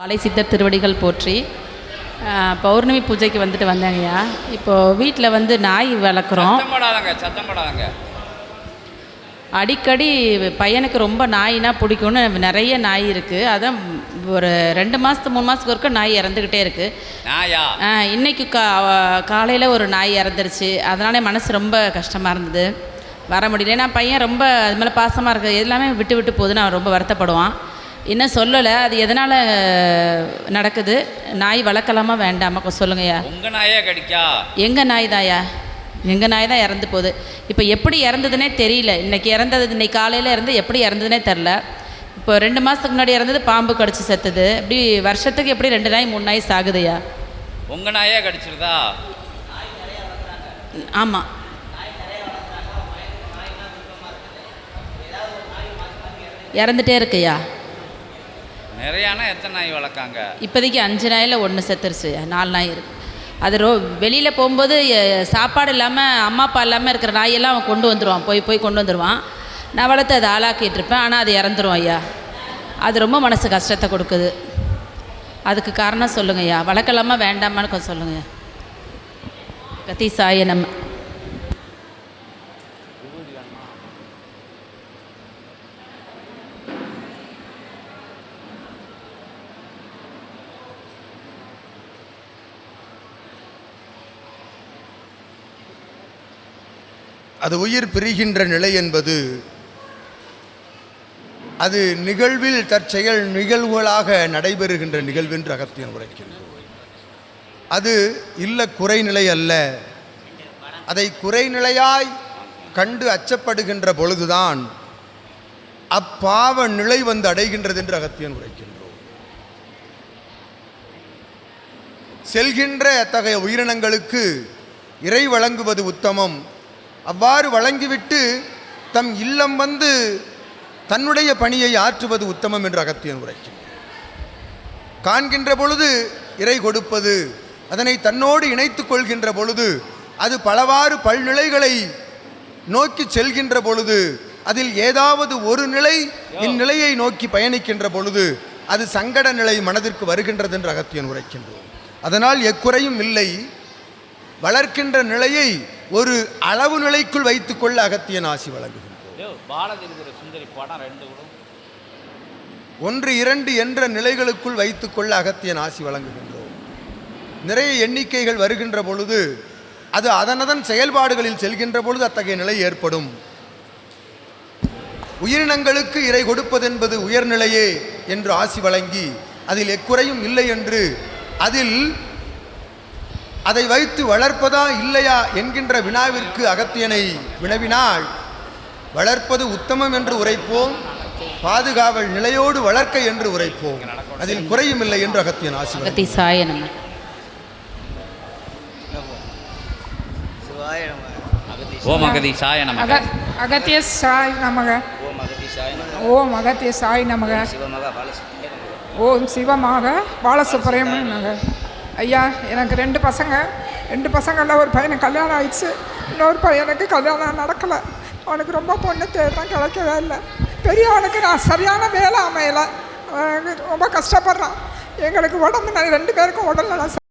பாலை சித்தர் திருவடிகள் போற்றி பௌர்ணமி பூஜைக்கு வந்துட்டு வந்தேங்கய்யா. இப்போது வீட்டில் வந்து நாய் வளர்க்குறோம். அடிக்கடி பையனுக்கு ரொம்ப நாய்னா பிடிக்கும்னு நிறைய நாய் இருக்குது அதான் ஒரு ரெண்டு மாதத்து மூணு மாதத்துக்கு ஒருக்க நாய் இறந்துக்கிட்டே இருக்குது இன்னைக்கு கா காலையில் ஒரு நாய் இறந்துருச்சு. அதனாலே மனசு ரொம்ப கஷ்டமாக இருந்தது. வர முடியல. ஏன்னா பையன் ரொம்ப அது மேலே பாசமாக இருக்கு எல்லாமே விட்டு விட்டு போகுதுன்னு அவன் ரொம்ப வருத்தப்படுவான். இன்னும் சொல்லலை. அது எதனால் நடக்குது? நாய் வளர்க்கலாமா வேண்டாமா? சொல்லுங்கய்யா. உங்க நாயே கடிக்கா. எங்கள் நாய் தாயா எங்கள் நாய் தான் இறந்து போகுது. இப்போ எப்படி இறந்ததுனே தெரியல. இன்னைக்கு இறந்தது இன்னைக்கு காலையில் இருந்து எப்படி இறந்ததுனே தெரில இப்போ ரெண்டு மாதத்துக்கு முன்னாடி இறந்தது பாம்பு கடிச்சு செத்துது. இப்படி வருஷத்துக்கு எப்படி ரெண்டு நாய் மூணு நாய் சாகுதுயா உங்க நாயே கடிச்சிருதா? ஆமாம் இறந்துட்டே இருக்குயா நிறையானா எத்தனை நாய் வளர்க்காங்க? இப்போதைக்கு அஞ்சு நாயில் ஒன்று செத்துருச்சு. நாலு நாய் இருக்கு. அது ரோ வெளியில் போகும்போது சாப்பாடு இல்லாமல் அம்மா அப்பா இல்லாமல் இருக்கிற நாயெல்லாம் அவன் கொண்டு வந்துடுவான் போய் போய் கொண்டு வந்துடுவான் நான் வளர்த்து அதை ஆளாக்கிட்டு இருப்பேன். ஆனால் அது இறந்துரும் ஐயா. அது ரொம்ப மனசு கஷ்டத்தை கொடுக்குது. அதுக்கு காரணம் சொல்லுங்க ஐயா. வளர்க்கலாமா வேண்டாமான்னு கொஞ்சம் சொல்லுங்கள் கத்தி சாய நம்ம அது உயிர் பிரிகின்ற நிலை என்பது அது நிகழ்வில் தற்செயல் நிகழ்வுகளாக நடைபெறுகின்ற நிகழ்வென்று அகத்தியன் உரைக்கின்றோம் அது இல்ல குறைநிலை அல்ல. அதை குறைநிலையாய் கண்டு அச்சப்படுகின்ற பொழுதுதான் அப்பாவ நிலை வந்து அடைகின்றது என்று அகத்தியன் உரைக்கின்றோம் செல்கின்ற அத்தகைய உயிரினங்களுக்கு இறை வழங்குவது உத்தமம். அவ்வாறு வழங்கிவிட்டு தம் இல்லம் வந்து தன்னுடைய பணியை ஆற்றுவது உத்தமம் என்று அகத்தியன் உரைக்கின்றார் காண்கின்ற பொழுது இறை கொடுப்பது அதனை தன்னோடு இணைத்து கொள்கின்ற பொழுது அது பலவாறு பல்நிலைகளை நோக்கி செல்கின்ற பொழுது அதில் ஏதாவது ஒரு நிலை இந்நிலையை நோக்கி பயணிக்கின்ற பொழுது அது சங்கட நிலை மனதிற்கு வருகின்றது என்று அகத்தியன் உரைக்கின்றோம் அதனால் எக்குறையும் இல்லை. வளர்க்கின்ற நிலையை ஒரு அளவு நிலைக்குள் வைத்துக்கொள்ள அகத்தியன் ஆசி கூட. ஒன்று இரண்டு என்ற நிலைகளுக்குள் வைத்துக்கொள்ள அகத்தியன் ஆசி வழங்குகின்றோம். நிறைய எண்ணிக்கைகள் வருகின்ற பொழுது அது அதனதன் செயல்பாடுகளில் செல்கின்ற பொழுது அத்தகைய நிலை ஏற்படும். உயிரினங்களுக்கு இறை கொடுப்பதென்பது உயர்நிலையே என்று ஆசி வழங்கி அதில் எக்குறையும் இல்லை என்று அதில் அதை வைத்து வளர்ப்பதா இல்லையா என்கின்ற வினாவிற்கு அகத்தியனை வினவினால் வளர்ப்பது உத்தமம் என்று உரைப்போம் பாதுகாவல் நிலையோடு வளர்க்க என்று உரைப்போம். அதில் குறையும் இல்லை என்று அகத்தியன் ஆசி வழங்கினார். கத்தி சாய நம்ம சிவாய நமக ஓம் அகதி சாய நமக அக அகத்திய சாய் நமக. ஓம் அகத்திய சாய் நமக. ஓம் சிவமாக பாலசுப்ரமணியன் நமக. ஐயா எனக்கு ரெண்டு பசங்க. ரெண்டு பசங்களில் ஒரு பையனுக்கு கல்யாணம் ஆயிடுச்சு. இன்னொரு பையனுக்கு கல்யாணம் நடக்கலை. அவனுக்கு ரொம்ப பொண்ணு தேடுறான் கிடைக்கவே இல்லை. பெரியவனுக்கு நான் சரியான வேலை அமையலை. அவன் ரொம்ப கஷ்டப்படுறான். எங்களுக்கு உடம்பு நான் ரெண்டு பேருக்கும் உடல் நலம்